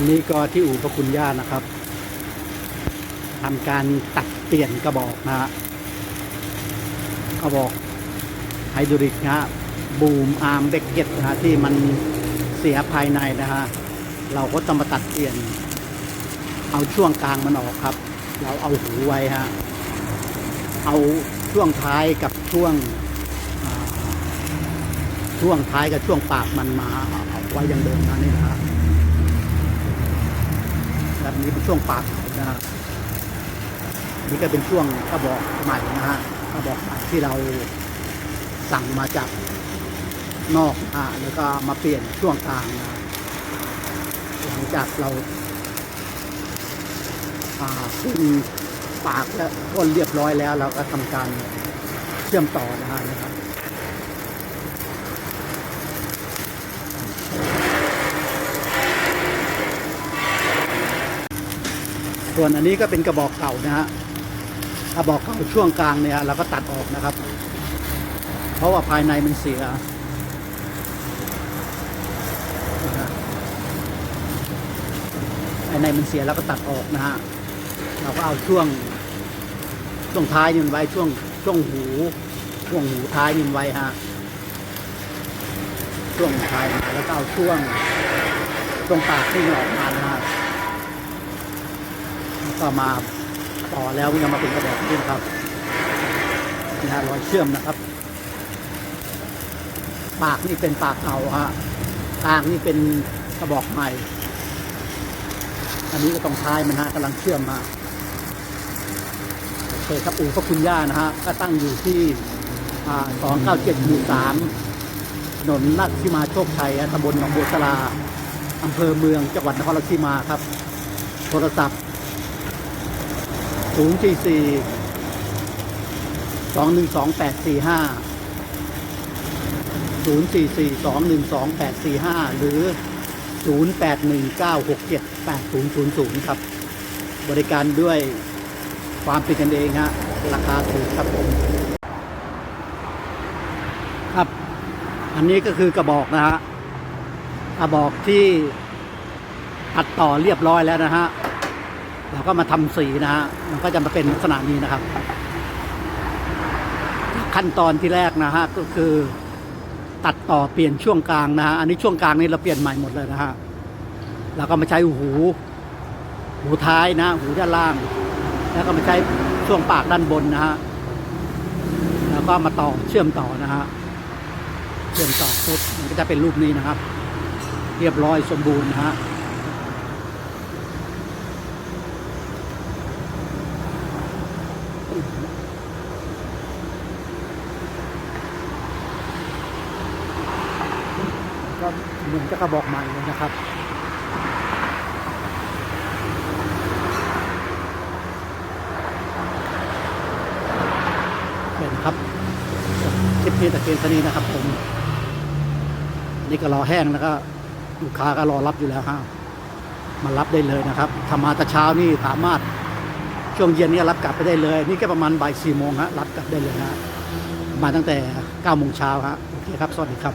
อันนี้ก็ที่อู่พระคุณย่านะครับทำการตัดเปลี่ยนกระบอกนะฮะกระบอกไฮดรอลิกนะฮะบูมอาร์มเบกเก็ตนะฮะที่มันเสียภายในนะฮะเราก็จะมาตัดเปลี่ยน เอาช่วงกลางมันออกครับ เราเอาหูไว้ฮะเอาช่วงท้ายกับช่วงช่วงท้ายกับช่วงปากมันมาไว้อยังเดิมนะนี่นะฮะ แบบนี้เป็นช่วงปากนะฮะนี่ก็เป็นช่วงกระบอกใหม่นะฮะกระบอกใหม่ที่เราสั่งมาจากนอกอ่าแล้วก็มาเปลี่ยนช่วงกลางนะหลังจากเราอ่าขึ้นปากและก้นเรียบร้อยแล้ว เราก็ทำการเชื่อมต่อนะฮะนะครับ ส่วนอันนี้ก็เป็นกระบอกเก่านะฮะกระบอกเก่าช่วงกลางเนี่ยเราก็ตัดออกนะครับ เพราะว่าภายในมันเสียภายในมันเสียเราก็ตัดออกนะฮะเราก็เอาช่วงช่วงท้ายนี่มันไว้ช่วงช่วงหูช่วงหูท้ายนี่มันไว้ฮะช่วงท้ายแล้วก็เอาช่วงช่วงปากที่มันออกมาน ก็มาต่อแล้วก็มาเป็นกระบอกนี่นะครับนี่ฮะรอยเชื่อมนะครับ ปากนี่เป็นปากเก่าฮะกลางนี่เป็นกระบอกใหม่ อันนี้ก็ต้องท้ายมันฮะกำลังเชื่อมมาโอเคครับอู่พระคุณย่านะฮะก็ตั้งอยู่ที่สองเก้าเจ็ดหมู่สามถนนลัดที่มาโชคชัยตำบลหนองบัวสลาอำเภอเมืองจังหวัดนครราชสีมาครับ โทรศัพท์ ศูนย์สี่สี่สองหนึ่งสองแปดสี่ห้าศูนย์สี่สี่สองหนึ่งสองแปดสี่ห้าหรือศูนย์แปดหนึ่งเก้าหกเจ็ดแปดศูนย์ศูนย์ศูนย์ครับ บริการด้วยความเป็นกันเองฮะราคาถูกครับผมครับ อันนี้ก็คือกระบอกนะฮะกระบอกที่ตัดต่อเรียบร้อยแล้วนะฮะ เราก็มาทำสีนะฮะมันก็จะมาเป็นลักษณะนี้นะครับ ขั้นตอนที่แรกนะฮะก็คือตัดต่อเปลี่ยนช่วงกลางนะฮะอันนี้ช่วงกลางนี่เราเปลี่ยนใหม่หมดเลยนะฮะเราก็มาใช้หู หูท้ายนะ หูด้านล่าง แล้วก็มาใช้ช่วงปากด้านบนนะฮะแล้วก็มาต่อเชื่อมต่อนะฮะเชื่อมต่อปุ๊บมันก็จะเป็นรูปนี้นะครับ เรียบร้อยสมบูรณ์นะฮะ ก็ เหมือนจะกระบอกใหม่เลยนะครับเห็นครับคลิปนี้ตะเกียนสนีนะครับ ผม นี่ก็รอแห้งแล้วก็ลูกค้าก็รอรับอยู่แล้วฮะมารับได้เลยนะครับทำมาแต่เช้านี่สามารถช่วงเย็นนี่รับกลับไปได้เลย นี่ก็ประมาณบ่ายสี่โมงฮะรับกลับได้เลยฮะมาตั้งแต่เก้าโมงเช้าฮะโอเคครับ สวัสดีครับ